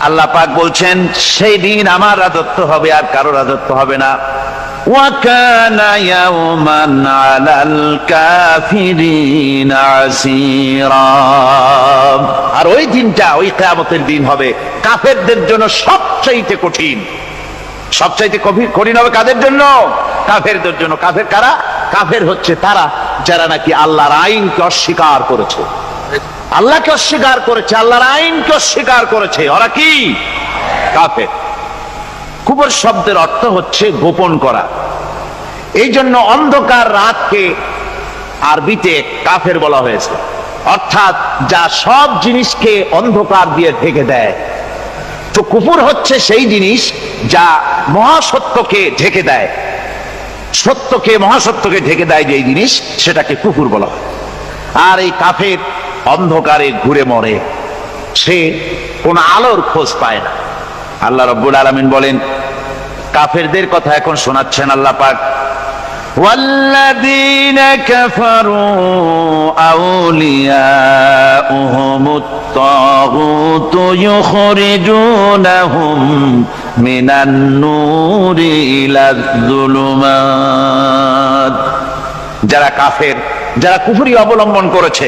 আল্লাহ পাক বলছেন, সেই দিন আমার রাজত্ব হবে আর কারও রাজত্ব হবে না। আর ওই দিনটা, ওই কেয়ামতের দিন হবে। কাফেরদের জন্য সবচাইতে কঠিন। সবচাইতে কঠিন হবে কাদের জন্য? কাফেরদের জন্য। কাফের কারা? কাফের হচ্ছে তারা যারা নাকি আল্লাহর আইনকে অস্বীকার করেছে। আল্লাহকে অস্বীকার করেছে, আল্লাহর আইনকে অস্বীকার করেছে। ওরা কি? কাফের। কুবর শব্দের অর্থ হচ্ছে গোপন করা। এই জন্য অন্ধকার রাতকে আরবিতে কাফের বলা হয়েছে। অর্থাৎ যা সব জিনিসকে অন্ধকার দিয়ে ঢেকে দেয়। তো কুপুর হচ্ছে সেই জিনিস যা মহাসত্যকে ঢেকে দেয়। সত্যকে, মহাসত্যকে ঢেকে দেয় যে জিনিস সেটাকে কুকুর বলা হয়। আর এই কাফের অন্ধকারে ঘুরে মরে সে কোন আলোর খোঁজ পায় না আল্লাহ রব্বুল আলমিন বলেন কাফেরদের কথা এখন শোনাচ্ছেন আল্লাহ পাক والذين كفروا أولياؤهم الطاغوت يخرجونهم من النور إلى الظلمات যারা কাফের যারা কুফরি অবলম্বন করেছে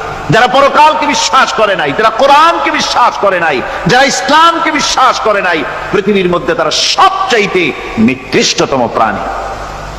যারা পরকালকে বিশ্বাস করে নাই, যারা কোরআনকে বিশ্বাস করে নাই, যারা ইসলামকে বিশ্বাস করে নাই, পৃথিবীর মধ্যে তারা সবচাইতে নিকৃষ্টতম প্রাণী।